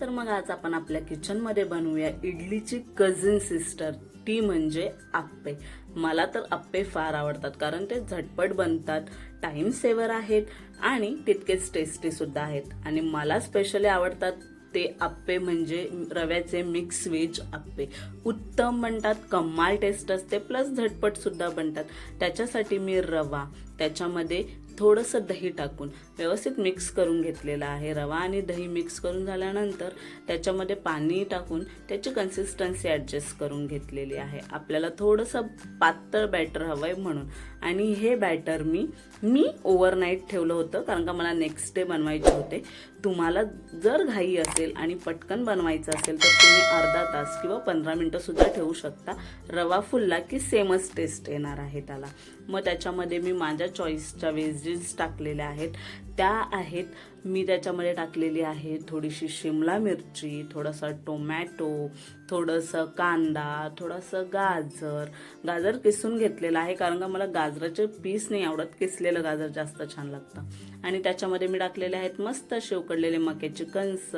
तर मग आज आपण आपल्या किचनमध्ये बनवूया इडलीची कझिन सिस्टर ती म्हणजे आप्पे. मला तर आप्पे फार आवडतात कारण ते झटपट बनतात टाइम सेवर आहेत आणि तितकेच टेस्टीसुद्धा आहेत. आणि मला स्पेशली आवडतात ते आप्पे म्हणजे रव्याचे मिक्स व्हेज आप्पे. उत्तम बनतात कमाल टेस्ट असते प्लस झटपटसुद्धा बनतात. त्याच्यासाठी मी रवा त्याच्यामध्ये थोडंसं दही टाकून व्यवस्थित मिक्स करून घेतलेलं आहे. रवा आणि दही मिक्स करून झाल्यानंतर त्याच्यामध्ये पाणी टाकून त्याची कन्सिस्टन्सी ॲडजस्ट करून घेतलेली आहे. आपल्याला थोडंसं पातळ बॅटर हवं आहे म्हणून. आणि हे बॅटर मी मी ओव्हरनाईट ठेवलं होतं कारण का मला नेक्स्ट डे बनवायचे होते. तुम्हाला जर घाई असेल आणि पटकन बनवायचं असेल तर तुम्ही अर्धा तास किंवा पंधरा मिनटंसुद्धा ठेवू शकता. रवा फुलला की सेमच टेस्ट येणार आहे त्याला. मग त्याच्यामध्ये मी माझ्या चॉईसच्या व्हेजीस टाकलेल्या आहेत. त्या आहेत मी त्याच्यामध्ये टाकलेली आहे थोडीशी शिमला मिरची थोडासा टोमॅटो थोडंसं कांदा थोडंसं गाजर. गाजर किसून घेतलेलं आहे कारण का मला गाजर गाजराचे पीस नाही आवडत किसलेलं गाजर जास्त छान लागतं. आणि त्याच्यामध्ये मी टाकलेले आहेत मस्त शेवकडलेले उकडलेले मक्याची कणस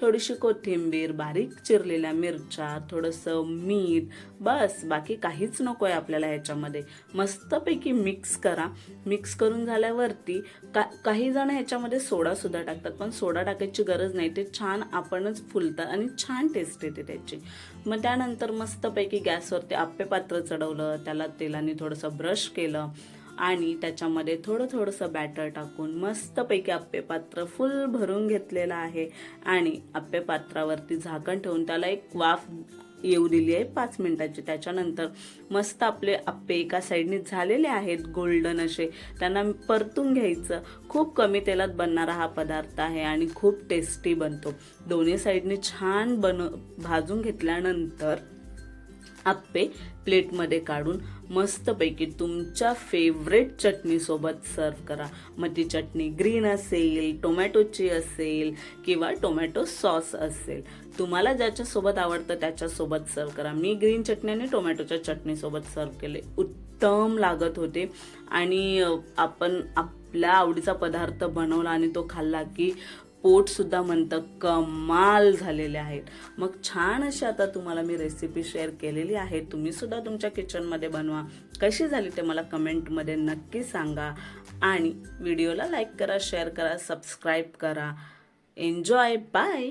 थोडीशी कोथिंबीर बारीक चिरलेल्या मिरच्या थोडंसं मीठ बस बाकी काहीच नको आहे आपल्याला ह्याच्यामध्ये. मस्तपैकी मिक्स करा. मिक्स करून झाल्यावरती का काही जण ह्याच्यामध्ये सोडासुद्धा टाकतात पण सोडा टाकायची गरज नाही. ते छान आपणच फुलतात आणि छान टेस्ट येते त्याची. मग त्यानंतर मस्तपैकी गॅसवरती आप्पे पात्र चढवलं त्याला तेलाने थोडंसं ब्रश केलं आणि त्याच्यामध्ये थोडं थोडंसं बॅटर टाकून मस्तपैकी आप्पे पात्र फुल भरून घेतलेलं आहे. आणि आप्पे पात्रावरती झाकण ठेवून त्याला एक वाफ येऊ दिली आहे पाच मिनिटाची. त्याच्यानंतर मस्त आपले आप्पे एका साईडने झालेले आहेत गोल्डन असे. त्यांना परतून घ्यायचं. खूप कमी तेलात बनणारा हा पदार्थ आहे आणि खूप टेस्टी बनतो. दोन्ही साईडने छान बन भाजून घेतल्यानंतर आप्पे प्लेटमध्ये काढून मस्तपैकी तुमच्या फेवरेट चटणीसोबत सर्व करा. मग ती चटणी ग्रीन असेल टोमॅटोची असेल किंवा टोमॅटो सॉस असेल. तुम्हाला ज्याच्यासोबत आवडतं त्याच्यासोबत सर्व करा. मी ग्रीन चटणी आणि टोमॅटोच्या चटणीसोबत सर्व केले. उत्तम लागत होते. आणि आपण आपल्या आवडीचा पदार्थ बनवला आणि तो खाल्ला की पोटसुद्धा म्हणतं कमाल झालेले आहेत. मग छान अशी आता तुम्हाला मी रेसिपी शेअर केलेली आहे. तुम्हीसुद्धा तुमच्या किचनमध्ये बनवा. कशी झाली ते मला कमेंटमध्ये नक्की सांगा. आणि व्हिडिओला लाईक करा शेअर करा सबस्क्राईब करा. Enjoy bye